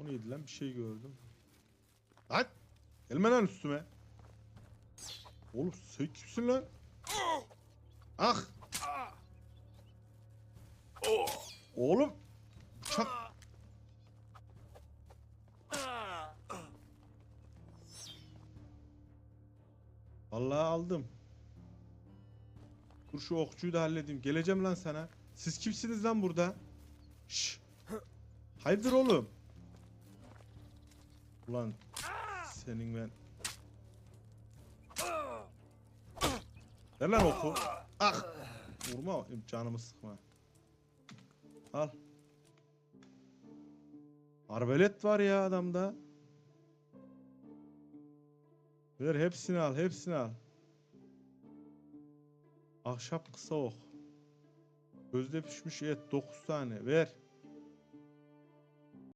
O neydi lan bir şey gördüm. Lan! Gelme lan üstüme. Oğlum sen kimsin lan? Ah! Oğlum! Bıçak! Vallahi aldım. Dur şu okçuyu da halledeyim. Geleceğim lan sana. Siz kimsiniz lan burada? Şş. Hayırdır oğlum? Ulan senin ben. Ver lan oku. Ah. Vurma canımı sıkma. Al. Arbelet var ya adamda. Ver hepsini al, hepsini al. Ahşap kısa ok. Gözde pişmiş et 9 tane. Ver.